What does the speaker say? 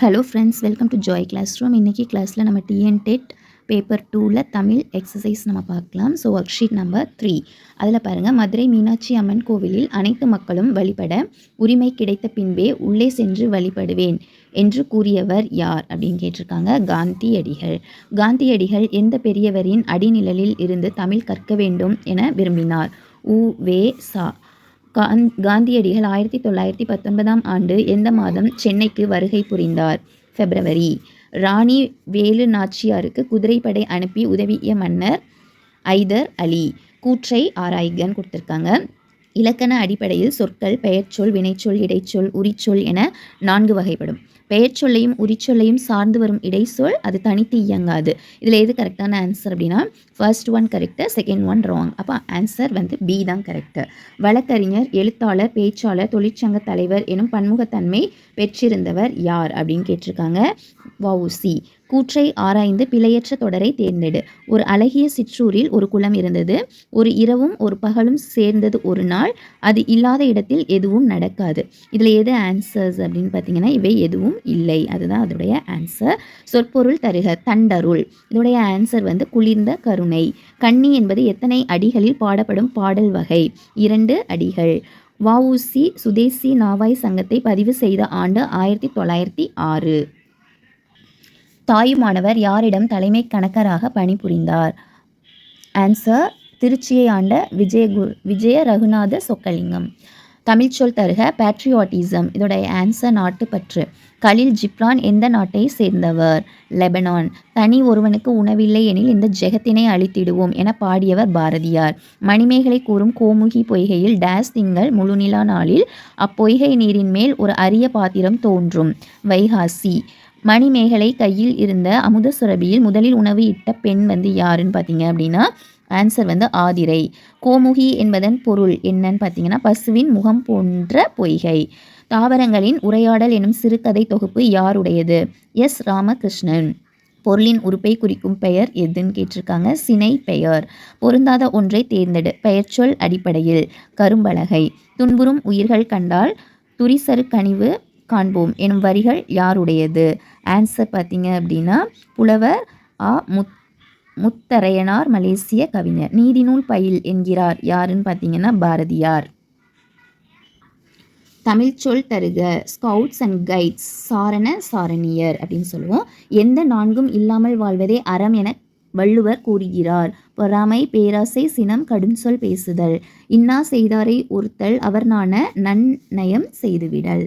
Hello friends welcome to Joy classroom இன்றைக்கி கிளாஸில் நம்ம டிஎன் டெட் பேப்பர் டூவில் தமிழ் எக்ஸசைஸ் நம்ம பார்க்கலாம். So worksheet number three அதில் பாருங்கள் மதுரை மீனாட்சி அம்மன் கோவிலில் அனைத்து மக்களும் வழிபட உரிமை கிடைத்த பின்பே உள்ளே சென்று வழிபடுவேன் என்று கூறியவர் யார்? அப்படின்னு கேட்டிருக்காங்க காந்தியடிகள் காந்தியடிகள் எந்த பெரியவரின் அடிநிழலில் இருந்து தமிழ் கற்க வேண்டும் என விரும்பினார். உ. வே. சா. காந் காந்தியடிகள் ஆயிரத்தி தொள்ளாயிரத்தி பத்தொன்பதாம் ஆண்டு எந்த மாதம் சென்னைக்கு வருகை புரிந்தார்? பிப்ரவரி. ராணி வேலு நாச்சியாருக்கு குதிரைப்படை அனுப்பி உதவிய மன்னர் ஐதர் அலி. கூற்றை ஆராய்கன்னு கொடுத்துருக்காங்க. இலக்கண அடிப்படையில் சொற்கள் பெயர்ச்சொல் வினைச்சொல் இடைச்சொல் உரிச்சொல் என நான்கு வகைப்படும். பெயர்ச்சொல்லையும் உரிச்சொல்லையும் சார்ந்து வரும் இடைச்சொல் அது தனித்து இயங்காது. இதில் எது கரெக்டான ஆன்சர் அப்படின்னா first one correct second one wrong அப்போ ஆன்சர் வந்து பி தான் கரெக்டு வழக்கறிஞர் எழுத்தாளர் பேச்சாளர் தொழிற்சங்க தலைவர் எனும் பன்முகத்தன்மை பெற்றிருந்தவர் யார் அப்படின்னு கேட்டிருக்காங்க. வவுசி கூற்றை ஆராய்ந்து பிழையற்ற தொடரை தேர்ந்தெடு. ஒரு அழகிய சிற்றூரில் ஒரு குளம் இருந்தது. ஒரு இரவும் ஒரு பகலும் சேர்ந்தது ஒரு நாள். அது இல்லாத இடத்தில் எதுவும் நடக்காது. இதில் எது ஆன்சர்ஸ் அப்படின்னு பார்த்தீங்கன்னா இவை எதுவும் இல்லை. அதுதான் அதோடைய ஆன்சர் சொற்பொருள் தருக தண்டருள். இதோடைய ஆன்சர் வந்து குளிர்ந்த கருணை. கண்ணி என்பது எத்தனை அடிகளில் பாடப்படும் பாடல் வகை? இரண்டு அடிகள். வஉசி சுதேசி நாவாய் சங்கத்தை பதிவு செய்த ஆண்டு ஆயிரத்தி தொள்ளாயிரத்தி ஆறு. தாயுமானவர் யாரிடம் தலைமை கணக்கராக பணிபுரிந்தார்? ஆன்சர் திருச்சியை ஆண்ட விஜயகு விஜய ரகுநாத சொக்கலிங்கம். தமிழ்ச்சொல் தருக பேட்ரியாட்டிசம் இதோடைய ஆன்சர் நாட்டுப்பற்று கலில் ஜிப்ரான் எந்த நாட்டை சேர்ந்தவர்? லெபனான். தனி ஒருவனுக்கு உணவில்லை எனில் இந்த ஜெகத்தினை அழித்திடுவோம் என பாடியவர் பாரதியார். மணிமேகலை கூறும் கோமுகி பொய்கையில் டேஸ் திங்கள் முழுநிலா நாளில் அப்பொய்கை நீரின் மேல் ஒரு அரிய பாத்திரம் தோன்றும். வைகாசி. மணிமேகலை கையில் இருந்த அமுத சுரபியில் முதலில் உணவு இட்ட பெண் வந்து யாருன்னு பார்த்தீங்க அப்படின்னா ஆன்சர் வந்து ஆதிரை. கோமுகி என்பதன் பொருள் என்னன்னு பார்த்தீங்கன்னா பசுவின் முகம் போன்ற பொய்கை. தாவரங்களின் உரையாடல் எனும் சிறுகதை தொகுப்பு யாருடையது? எஸ். ராமகிருஷ்ணன். பொருளின் உறுப்பை குறிக்கும் பெயர் எதுன்னு கேட்டிருக்காங்க? சினை பெயர். பொருந்தாத ஒன்றை தேர்ந்தெடு. பெயர்ச்சொல் அடிப்படையில். கரும்பலகை. துன்புறும் உயிர்கள் கண்டால் துரிசரு கனிவு காண்போம். எனும் வரிகள் யாருடையது? ஆன்சர் பார்த்தீங்க அப்படின்னா புலவர் ஆ முத் முத்தரையனார் மலேசிய கவிஞர். நீதிநூல் பயில் என்கிறார். யாருன்னு பார்த்தீங்கன்னா பாரதியார். தமிழ் சொல் தருக ஸ்கவுட்ஸ் அண்ட் கைட்ஸ் சாரண சாரணியர் அப்படின்னு சொல்லுவோம். எந்த நான்கும் இல்லாமல் வாழ்வதே அறம் என வள்ளுவர் கூறுகிறார். பொறாமை பேராசை சினம் கடும் சொல் பேசுதல். இன்னா செய்தாரை ஒருத்தல் அவர் நான நன்னயம் செய்துவிடல்.